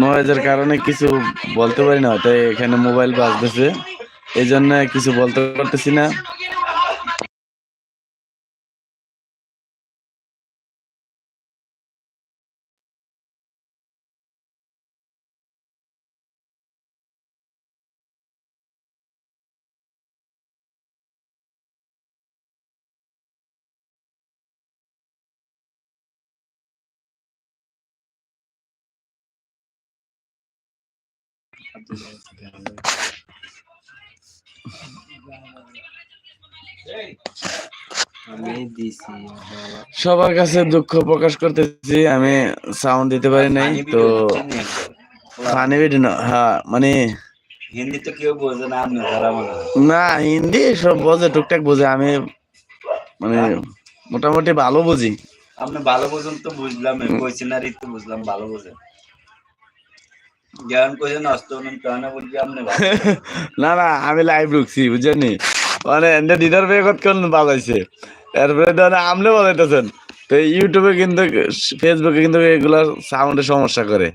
নয়েজের কারণে কিছু বলতে পারি না হয়তো এখানে মোবাইল বাজতেছে। এই জন্য কিছু বলতে পারতেছি না। সবার কাছে দুঃখ প্রকাশ করতেছি আমি সাউন্ড দিতে পারি নাই তো ফানি ভিডিও না হ্যাঁ মানে হিন্দি তো কেউ বোঝে না আপনি। না হিন্দি সব বোঝে টুকটাক বোঝে আমি মানে মোটামুটি ভালো বুঝি। আপনি ভালো বোঝেন তো বুঝলাম বুঝলাম ভালো বোঝেন জ্ঞান কোয়েশন অস্ত কেন বলছি আপনি না না আমি লাইভ ঢুকছি বুঝছেনি মানে এন্ডে ডিনার পে কতক্ষণ বাজাইছে এরপরে ধরেন আপনি বাজাইতেছেন তো ইউটিউবে কিন্তু ফেসবুকে কিন্তু এগুলো সাউন্ডের সমস্যা করে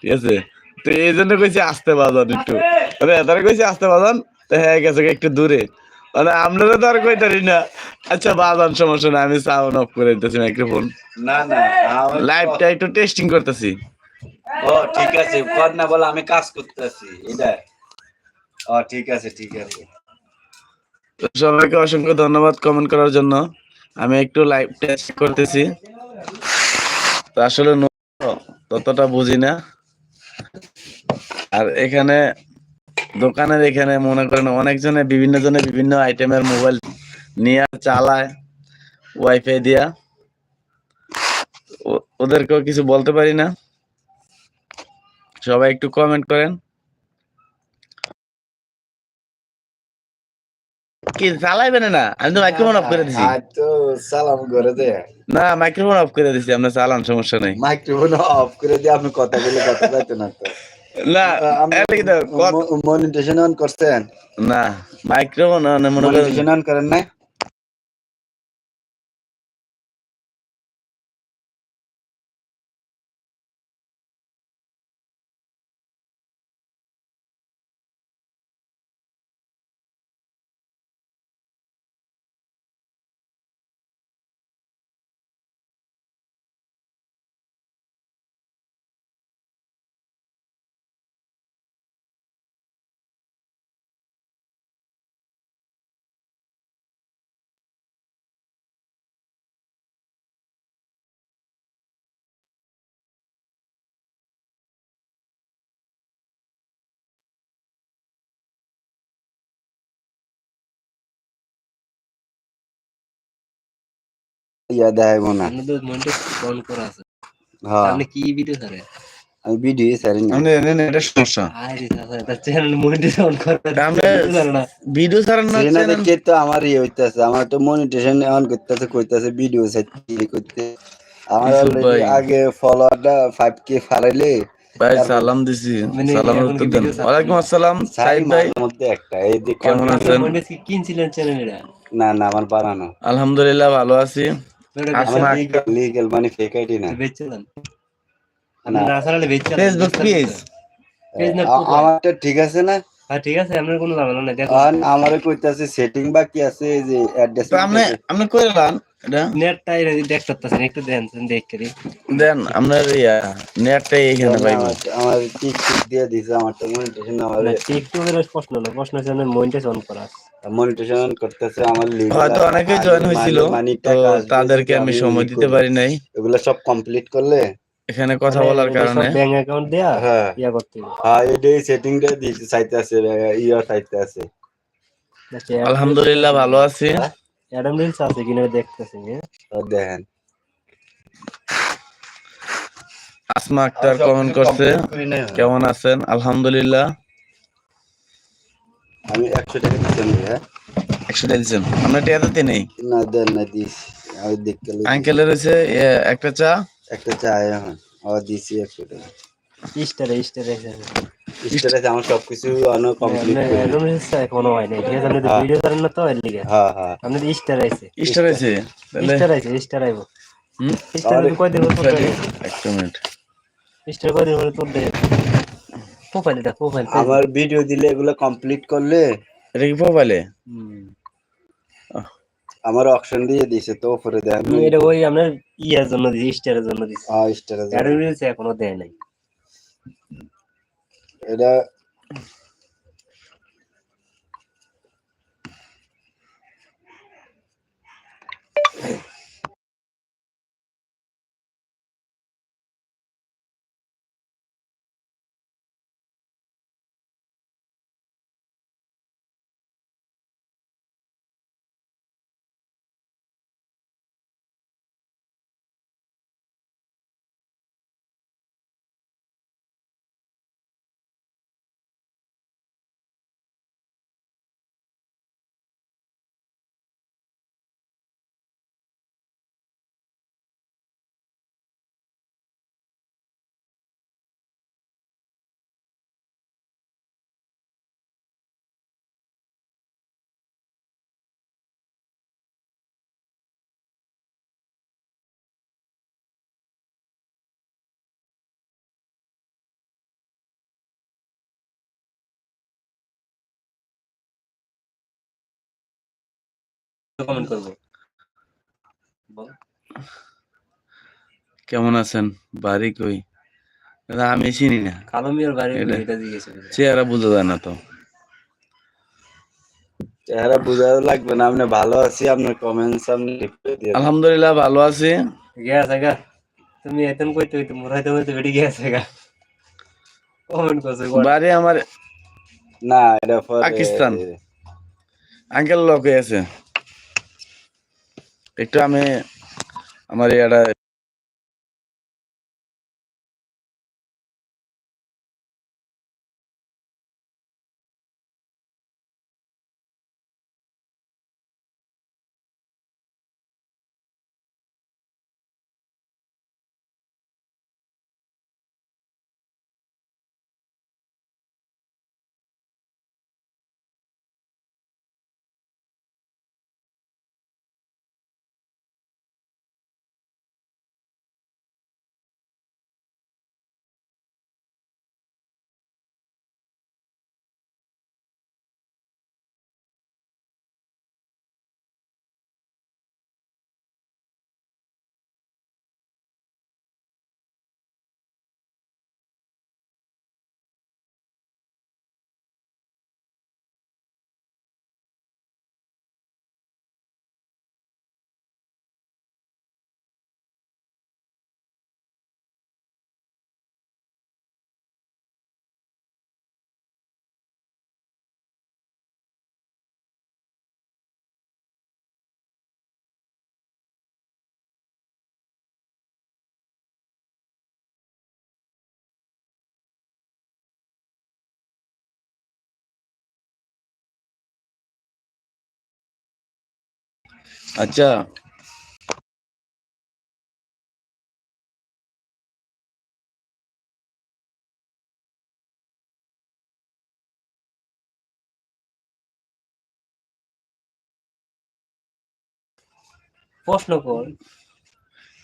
ঠিক আছে তো এই জন্য কইছি আসতে বাজান একটু মানে এতারে কইছি আসতে বাজান তো হ্যাঁ গেছে একটু দূরে মানে আপনারা তো আর কইতারি না আচ্ছা বাজান সমস্যা না আমি সাউন্ড অফ করে দিতেছি মাইক্রোফোন না না লাইভটা একটু টেস্টিং করতেছি ও, ঠিক আছে, কর না বলে, আমি কাজ করতেছি, এটা। ও, ঠিক আছে ঠিক আছে। সবাইকে অসংখ্য ধন্যবাদ কমেন্ট করার জন্য। আমি একটু লাইভ টেস্ট করতেছি। আসলে ততটা বুঝি না। আর এখানে, দোকানের এখানে মনে করেন অনেকজনে বিভিন্ন জনে বিভিন্ন আইটেমের মোবাইল নিয়ে চালায় ওয়াইফাই দিয়া। ওদেরকেও কিছু বলতে পারি না। সবাই একটু কমেন্ট করেন। কি চালাইবেন না? আমি তো মাইক্রোফোন অফ করে দিছি। আর তো সালাম করে দে। না মাইক্রোফোন অফ করে দিছি আপনার চালান সমস্যা নাই। মাইক্রোফোন অফ করে দিয়ে আপনি কথা বলে কথা যাইতো না তো। না মনিটেশন অন করছেন? না মাইক্রোফোন করেন মনিটেশন অন করেন না ইয়া দেখাইবো না। আপনাদের মনটা অন করা আছে। হ্যাঁ। আপনি কি ভিডিও ছাড়ে আমি ভিডিও সারি না আমাদের এনে এটা সমস্যা। আরে দাদা এটা চ্যানেল মনিটর অন করে আমরা ভিডিও না। channel- তো আমার ইয়ে হইতাছে আমার তো মনিটেশন অন করতেছে কইতাছে ভিডিও সেট করতে। আমার। আগে ফলোয়ারটা 5k ফারাইলে ভাই সালাম দিছি। মানে সালামের উত্তর দেন। ওয়ালাইকুম আসসালাম সাইদ ভাই। মধ্যে একটা এই যে কেমন আছেন? কিনছিলেন চ্যানেল না না আমার বানানো। আলহামদুলিল্লাহ ভালো আছি। ওটা আমার- আমার লিগ্যাল ফেক আইডি না বেচছিলেন না। আপনি না ছাড়ালে বেচছিলেন ফেসবুক পেজ পেজ না আ- profile? আমারটা ঠিক আছে না ঠিক আছে আপনার কোনো ঝামেলা নাই দেখো আমারে কইতাছে সেটিং বাকি আছে যে অ্যাড্রেস আপনি আপনি কইলাম এটা নেটটাই দেখতেছেন একটু দেন দেখ দেন আপনার ইয়া নেটটাই এখানে পাইবো আমার টিক টিক দিয়ে দিছে আমার তো মনিটেশন আমার টিকটকের প্রশ্ন না প্রশ্ন হচ্ছে আপনার অন করা আছে। মনিটেশন করতেছে আমার হয়তো অনেকেই জয়েন হয়েছিল তো তাদেরকে আমি সময় দিতে পারি নাই। এগুলো সব কমপ্লিট করলে? এখানে কথা মানে বলার কারণে। ব্যাংক অ্যাকাউন্ট দেয়া হ্যাঁ। ইয়া করতে হ্যাঁ সেটিংটা দিতে চাইতে আছে ইয়া চাইতে আছে। আচ্ছা, আলহামদুলিল্লাহ ভালো আছি। অ্যাডাম রিলস আছে কিনা দেখতেছি হ্যাঁ? তো দেখেন। আসমা আক্তার কমেন্ট করছে কেমন আছেন? আলহামদুলিল্লাহ। আমি একশো টাকা দিচ্ছেন হ্যাঁ? একশো দিয়েছেন আমরা টিয়াতে নেই? না দেন না দিস আমি দেখতে। আঙ্কেলের হয়েছে একটা চা। একটা চাই এখন আর দিছি একশো টাকা। ইস্টারে ইস্টারে ইস্টারে আমার সবকিছু অন কমপ্লিট আপনার অ্যাডাম এখনও হয় নাই। ঠিক আছে আপনি হ্যাঁ। ভিডিও করেন না তো এর লিগে। হ্যাঁ হ্যাঁ। আপনার ইস্টার আইছে ইস্টার তাহলে ইস্টার আইছে ইস্টার আইবো। হুম? ইস্টার কয় দিন পর একটা মিনিট। স্টার কয়দিন পরে তোর দেয় প্রোফাইল এটা প্রোফাইল আমার ভিডিও দিলে এগুলো কমপ্লিট করলে এটা কি প্রোফাইলে আমার অপশন দিয়ে দিছে তো উপরে দেন। এটা ওই আপনার ইয়ার জন্য দিছি স্টারের জন্য দিছি। স্টার অ্যাড রিলস এখনও দেয় নাই। এটা কমেন্ট করব। কেমন আছেন? বাড়ি কই? আমি চিনি না। কালো মিয়ার বাড়ি এটা- জিজ্ঞেস চেহারা বোঝা যায় না তো। চেহারা বোঝাও লাগবে না আপনি ভালো আছি আপনার কমেন্টস আপনি। আলহামদুলিল্লাহ ভালো আছি। গেছে গা তুমি এতন কইতে কইতে মুরাইতে মুরাইতে বেড়ে গেছে গা কমেন্ট করছে বাড়ি আমার না এটা পাকিস্তান। আঙ্কেল লোকে আছে। একটু আমি আমার ইয়াটা আচ্ছা। প্রশ্ন কর।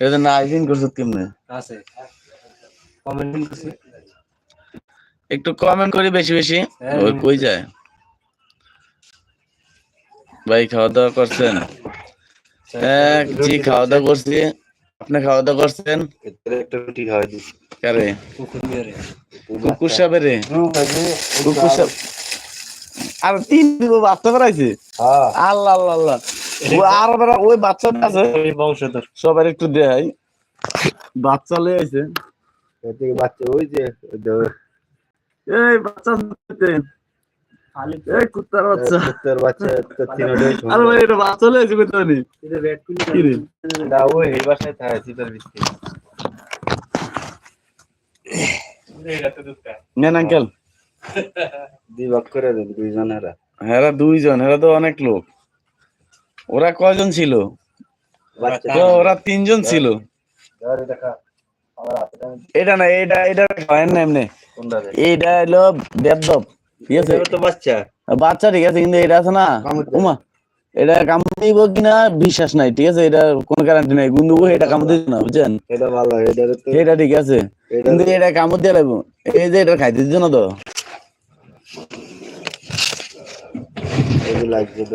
এটা না আইদিন করছ কেমনে? আছে। কমেন্ট করছি। একটু কমেন্ট করি বেশি বেশি। হ্যাঁ, ওই কই যায়? ভাই খাওয়া দাওয়া করছেন? হ্যাঁ জি খাওয়া দাওয়া করছি? আপনি খাওয়া দাওয়া করছেন একটা রুটি খাওয়াই দিছি কারে? কুকুর মিয়ারে রে? কুকুর সাহেব আর তিন দিব বাচ্চা বেড়াইছে হ্যাঁ। আল্লাহ আল্লাহ আল্লাহ। আর বেড়া ওই বাচ্চাটা আছে। ওই বংশধর। সবার একটু দেয় বাচ্চা লয়ে আইছে। বাচ্চা ওই যে- এই বাচ্চা নেন আঙ্কেল দুই করে দেন দুইজনেরা। হেরা দুইজন হেরা তো অনেক লোক। ওরা কয়জন ছিল? ওরা তিনজন ছিল। এটা খা। আমার হাতে আমি এটা না এটা এটা না এমনি। এটা হলো বেদব। ঠিক আছে? বাচ্চা। বাচ্চা ঠিক আছে কিন্তু এটা আছে না। উমা এটা কামড়িব কিনা বিশ্বাস নাই ঠিক আছে? এটা কোনো গ্যারান্টি নাই কিন্তু এটা কামড় না বুঝছেন? এটা ভালো এটারে তো এটা ঠিক আছে কিন্তু এটা কামড় দিয়ে লাগবো। এই যে এটা খাইতে দিচ্ছ না তো?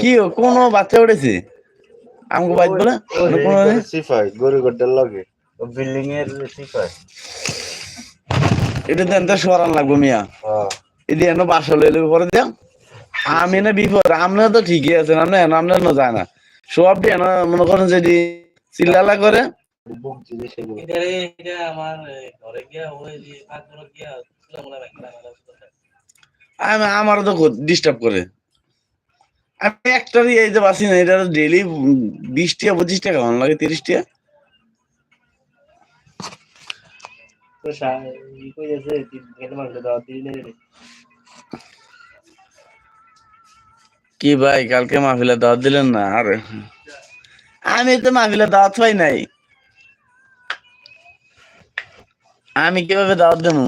কি কোনো বাচ্চা উঠেছে? আমাকে বাইক বলে? কোনো সিফাই গরু গড্ডার লগে। বিল্ডিং এর সিফাই এটা দেন তো সরান লাগবো মিয়া। হ্যাঁ। এদি এনে বাসা লইলে পরে আমি না বিপদ আপনার তো ঠিকই আছেন আপনি আপনার না যায় না। সব দিয়ে মনে করেন যদি চিল্লালা করে। আমার যে আমি তো ডিস্টার্ব করে। আমি একটারই এই যে বাসি না এটা ডেলি বিশ টাকা পঁচিশ টাকা লাগে তিরিশ টাকা। কি ভাই, কালকে মাহফিলে দাওয়াত দিলেন না? আর। আমি তো মাহফিলে দাওয়াত পাই নাই। আমি কীভাবে দাওয়াত দেবো?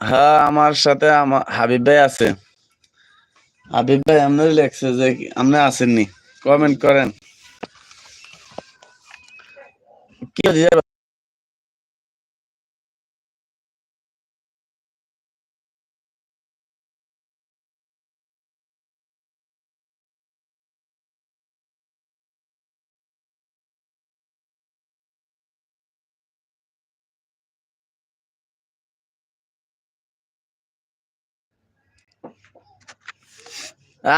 হ্যাঁ আমার সাথে আমার হাবিব ভাই আছে। হাবিব ভাই আপনার লেখছে যে আপনি আসেননি কমেন্ট করেন। জানো?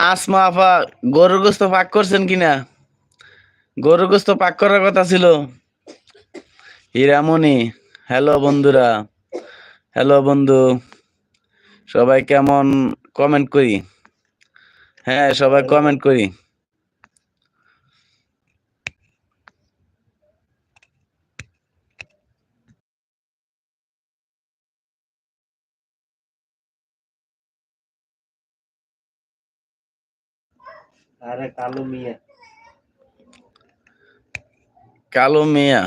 আসমা আপা গরুর গোস্ত পাক করছেন কিনা গরুর গোস্ত পাক করার কথা ছিল হীরামণি হ্যালো বন্ধুরা হ্যালো বন্ধু সবাই কেমন কমেন্ট করি? হ্যাঁ সবাই কমেন্ট করি। আরে কালো মিয়া। কালো মিয়া।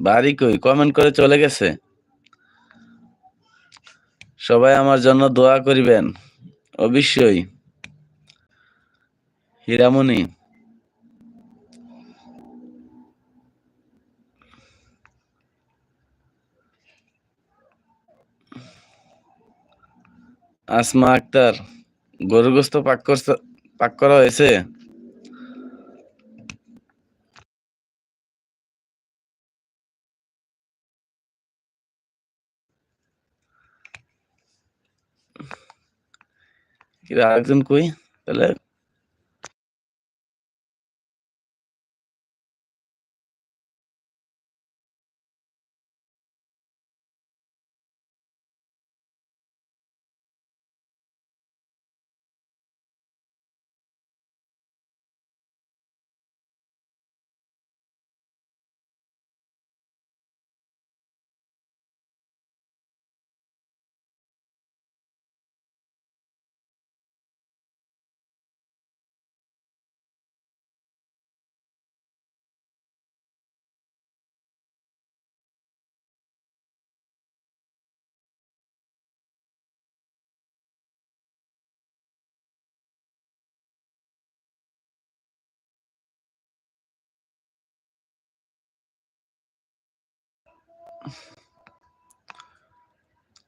বাড়ি কই? কমেন্ট করে চলে গেছে। সবাই আমার জন্য দোয়া করিবেন, অবশ্যই। হীরামণি। আসমা আক্তার গরু গোস্ত পাক করছে পাক করা হয়েছে? আরেকজন কই তাহলে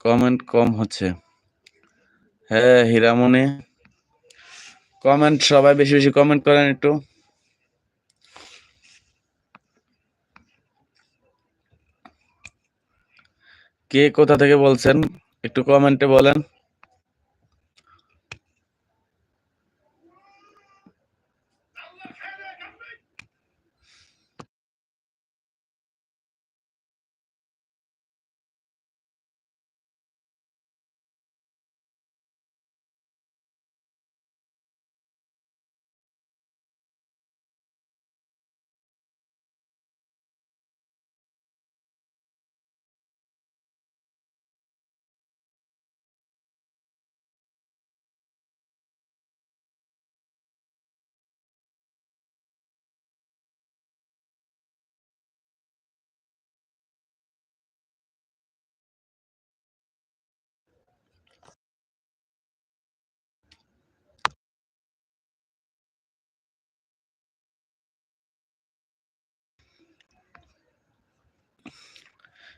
কমেন্ট কম হচ্ছে। হ্যাঁ হীরামণি। কমেন্ট সবাই বেশি বেশি কমেন্ট করেন একটু। কে কোথা থেকে বলছেন? একটু কমেন্টে বলেন।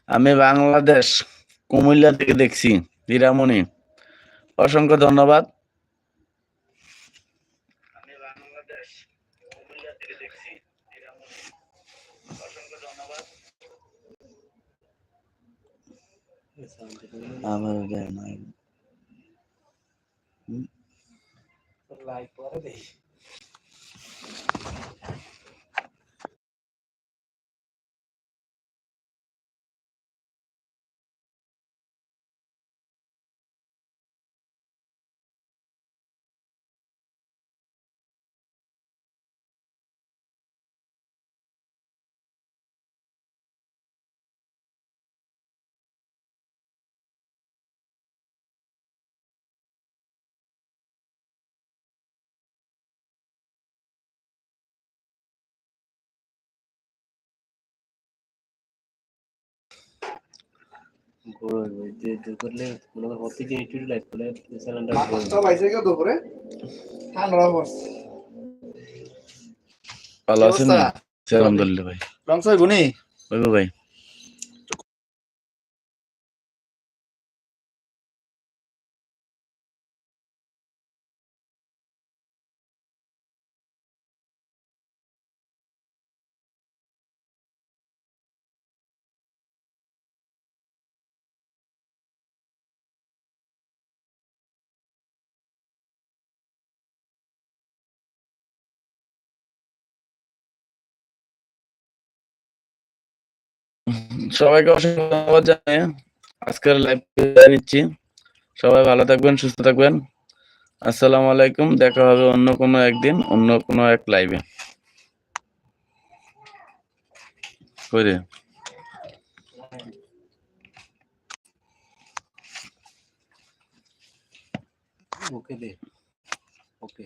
আমি বাংলাদেশ কুমিল্লা থেকে দেখছি হীরামণি অসংখ্য ধন্যবাদ। আমি বাংলাদেশ কুমিল্লা থেকে দেখছি হীরামণি অসংখ্য ধন্যবাদ। আমার লাইক করে দেই করলে মনে করো প্রতিদিন একটু করলে দুপুরে। ঠান্ডা পড়ছে। ভালো আছেন? আলহামদুলিল্লাহ ভাই। লংস গুনি ভাই। সবাইকে অসংখ্য ধন্যবাদ জানিয়ে আজকের লাইভ নিচ্ছি। সবাই ভালো থাকবেন, সুস্থ থাকবেন। আসসালামু আলাইকুম, দেখা হবে অন্য কোনো একদিন, অন্য কোনো এক লাইভে কই রে? ওকে দে। ওকে।